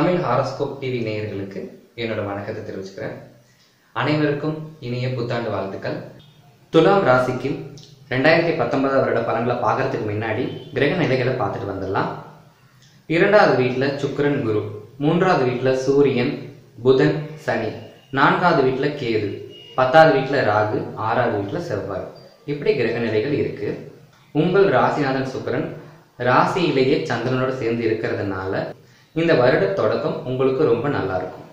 Tamil horoscope TV நேயர்களுக்கு என்னோட வணக்கத்தை தெரிவிச்சுக்கிறேன். அனைவருக்கும் இனிய புத்தாண்டு வாழ்த்துக்கள். துலாம் ராசிக்கு ரெண்டாயிரத்தி பத்தொன்பதாம் வருட பலன்களை பார்க்கறதுக்கு முன்னாடி கிரக நிலைகளை பார்த்துட்டு வந்துடலாம். இரண்டாவது வீட்டில் சுக்கரன் குரு மூன்றாவது வீட்டில் சூரியன் புதன் சனி நான்காவது வீட்டில் கேது பத்தாவது வீட்டில் ராகு ஆறாவது வீட்டில் செவ்வாய். இப்படி கிரக நிலைகள் இருக்கு. உங்கள் ராசிநாதன் சுக்கிரன் ராசியிலேயே சந்திரனோட சேர்ந்து இருக்கிறதுனால இந்த வருட தொடக்கம் உங்களுக்கு ரொம்ப நல்லா இருக்கும்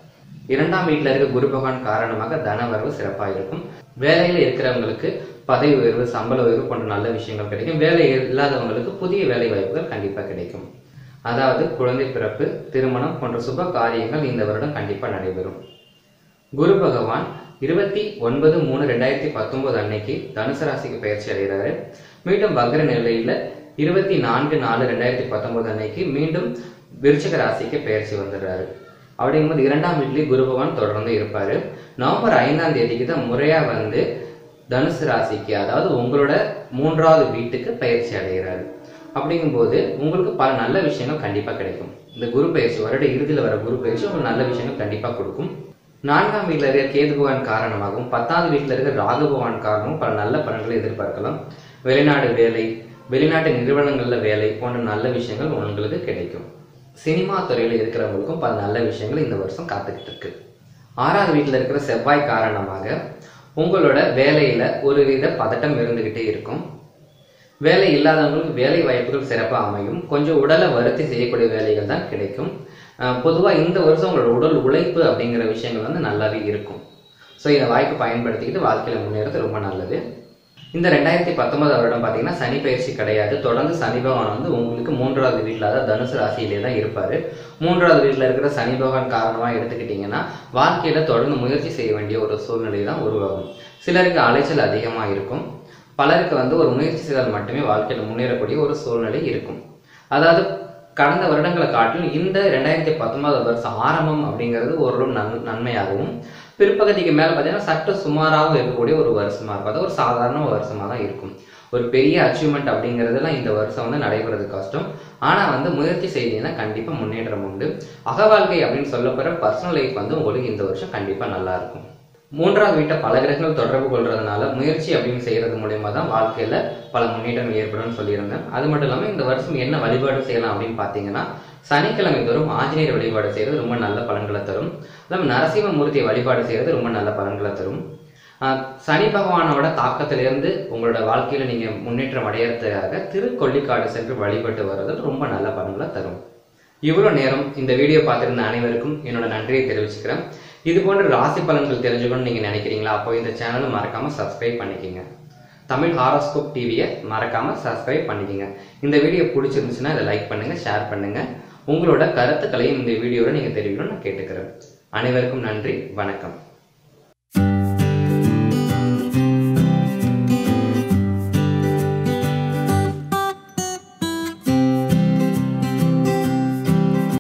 இரண்டாம் வீட்டில் இருக்க குரு பகவான் காரணமாக தனவரவு சிறப்பாக இருக்கும். வேலையில் இருக்கிறவங்களுக்கு பதவி உயர்வு சம்பள உயர்வு போன்ற நல்ல விஷயங்கள் கிடைக்கும். வேலை இல்லாதவங்களுக்கு புதிய வேலை வாய்ப்புகள் கண்டிப்பாக கிடைக்கும். அதாவது குழந்தை பிறப்பு திருமணம் போன்ற சுப காரியங்கள் இந்த வருடம் கண்டிப்பாக நடைபெறும். குரு பகவான் இருபத்தி ஒன்பது மூணு ரெண்டாயிரத்தி பத்தொன்பது அன்னைக்கு தனுசு ராசிக்கு பயிற்சி அடைகிறாரு. மீண்டும் வக்ர நிலையில இருபத்தி நான்கு நாலு ரெண்டாயிரத்தி பத்தொன்பது அன்னைக்கு மீண்டும் விருச்சிக ராசிக்கு பயிற்சி வந்துடுறாரு. அப்படிங்கும்போது இரண்டாம் வீட்லயே குரு பகவான் தொடர்ந்து இருப்பாரு. நவம்பர் ஐந்தாம் தேதிக்கு தான் முறையா வந்து தனுசு ராசிக்கு அதாவது உங்களோட மூன்றாவது வீட்டுக்கு பயிற்சி அடைகிறாரு. அப்படிங்கும்போது உங்களுக்கு பல நல்ல விஷயங்கள் கண்டிப்பா கிடைக்கும். இந்த குரு பயிற்சி வருட இறுதியில் வர குரு பயிற்சி உங்களுக்கு நல்ல விஷயங்கள் கண்டிப்பா கொடுக்கும். நான்காம் வீட்டில் இருக்கிற கேது பகவான் காரணமாகவும் பத்தாவது வீட்டில் இருக்கிற ராகு பகவான் காரணமும் பல நல்ல பலன்களை எதிர்பார்க்கலாம். வெளிநாடு வேலை வெளிநாட்டு நிறுவனங்கள்ல வேலை போன்ற நல்ல விஷயங்கள் உங்களுக்கு கிடைக்கும். சினிமா துறையில் இருக்கிறவங்களுக்கும் பல நல்ல விஷயங்கள் இந்த வருஷம் காத்துக்கிட்டு இருக்கு. ஆறாவது வீட்டில் இருக்கிற செவ்வாய் காரணமாக உங்களோட வேலையில ஒரு வித பதட்டம் இருந்துகிட்டே இருக்கும். வேலை இல்லாதவங்களுக்கு வேலை வாய்ப்புகள் சிறப்பாக அமையும். கொஞ்சம் உடலை வருத்தி செய்யக்கூடிய வேலைகள் தான் கிடைக்கும். பொதுவாக இந்த வருஷம் உங்களோட உடல் உழைப்பு அப்படிங்கிற விஷயங்கள் வந்து நல்லாவே இருக்கும். ஸோ இந்த வாய்ப்பு பயன்படுத்திக்கிட்டு வாழ்க்கையில் முன்னேறது ரொம்ப நல்லது. இந்த ரெண்டாயிரத்தி பத்தொன்பது வருடம் பார்த்தீங்கன்னா சனி பயிற்சி கிடையாது. தொடர்ந்து சனி பகவான் வந்து உங்களுக்கு மூன்றாவது வீட்டில் அதாவது தனுசு ராசியிலே தான் இருப்பார். மூன்றாவது வீட்டில் இருக்கிற சனி பகவான் காரணமாக எடுத்துக்கிட்டிங்கன்னா வாழ்க்கையில் தொடர்ந்து முயற்சி செய்ய வேண்டிய ஒரு சூழ்நிலை தான் உருவாகும். சிலருக்கு அலைச்சல் அதிகமாக இருக்கும். பலருக்கு வந்து ஒரு முயற்சி செய்தால் மட்டுமே வாழ்க்கையில் முன்னேறக்கூடிய ஒரு சூழ்நிலை இருக்கும். அதாவது கடந்த வருடங்களை காட்டிலும் இந்த ரெண்டாயிரத்தி பத்தொன்பது வருஷம் ஆரம்பம் அப்படிங்கிறது ஓரளவு நன் நன்மையாகவும் பிற்பகுதிக்கு மேலே பார்த்தீங்கன்னா சற்று சுமாராகவும் இருக்கக்கூடிய ஒரு வருஷமா இருக்கும். அதாவது ஒரு சாதாரண வருஷமாக தான் இருக்கும். ஒரு பெரிய அச்சீவ்மெண்ட் அப்படிங்கிறதுலாம் இந்த வருஷம் வந்து நடைபெறது கஷ்டம். ஆனால் வந்து முயற்சி செய்தீங்கன்னா கண்டிப்பாக முன்னேற்றம் உண்டு அகவாழ்க்கை அப்படின்னு சொல்லப்படுற பர்சனல் லைஃப் வந்து உங்களுக்கு இந்த வருஷம் கண்டிப்பாக நல்லா இருக்கும். மூன்றாவது வீட்டை பல கிரகங்கள் தொடர்பு கொள்றதுனால முயற்சி அப்படின்னு செய்யறது மூலியமா தான் வாழ்க்கையில பல முன்னேற்றம் ஏற்படும் சொல்லியிருந்தேன். அது மட்டும் இல்லாமல் இந்த வருஷம் என்ன வழிபாடு செய்யலாம் அப்படின்னு பார்த்தீங்கன்னா சனிக்கிழமை தோறும் ஆஞ்சநேயர் வழிபாடு செய்யறது ரொம்ப நல்ல பலன்களை தரும். இல்லாமல் நரசிம்மமூர்த்தியை வழிபாடு செய்யறது ரொம்ப நல்ல பலன்களை தரும். சனி பகவானோட தாக்கத்திலிருந்து உங்களோட வாழ்க்கையில நீங்க முன்னேற்றம் அடையறதுக்காக திருக்கொள்ளிக்காடு சென்று வழிபட்டு வர்றது ரொம்ப நல்ல பலன்களை தரும். இவ்வளோ நேரம் இந்த வீடியோ பார்த்திருந்த அனைவருக்கும் என்னோட நன்றியை தெரிவிச்சுக்கிறேன். இது போன்ற ராசி பலன்கள் தெரிஞ்சுக்கணும்னு நீங்க நினைக்கிறீங்களா? அப்போ இந்த சேனலை மறக்காம சப்ஸ்கிரைப் பண்ணிக்கோங்க. தமிழ் ஹாரோஸ்கோப் டிவியை மறக்காம சப்ஸ்கிரைப் பண்ணிக்கோங்க. இந்த வீடியோ பிடிச்சிருந்துச்சுன்னா இதை லைக் பண்ணுங்க ஷேர் பண்ணுங்க. உங்களோட கருத்துக்களையும் இந்த வீடியோவில் நீங்க தெரிவிக்கணும்னு நான் கேட்டுக்கிறேன். அனைவருக்கும் நன்றி வணக்கம்.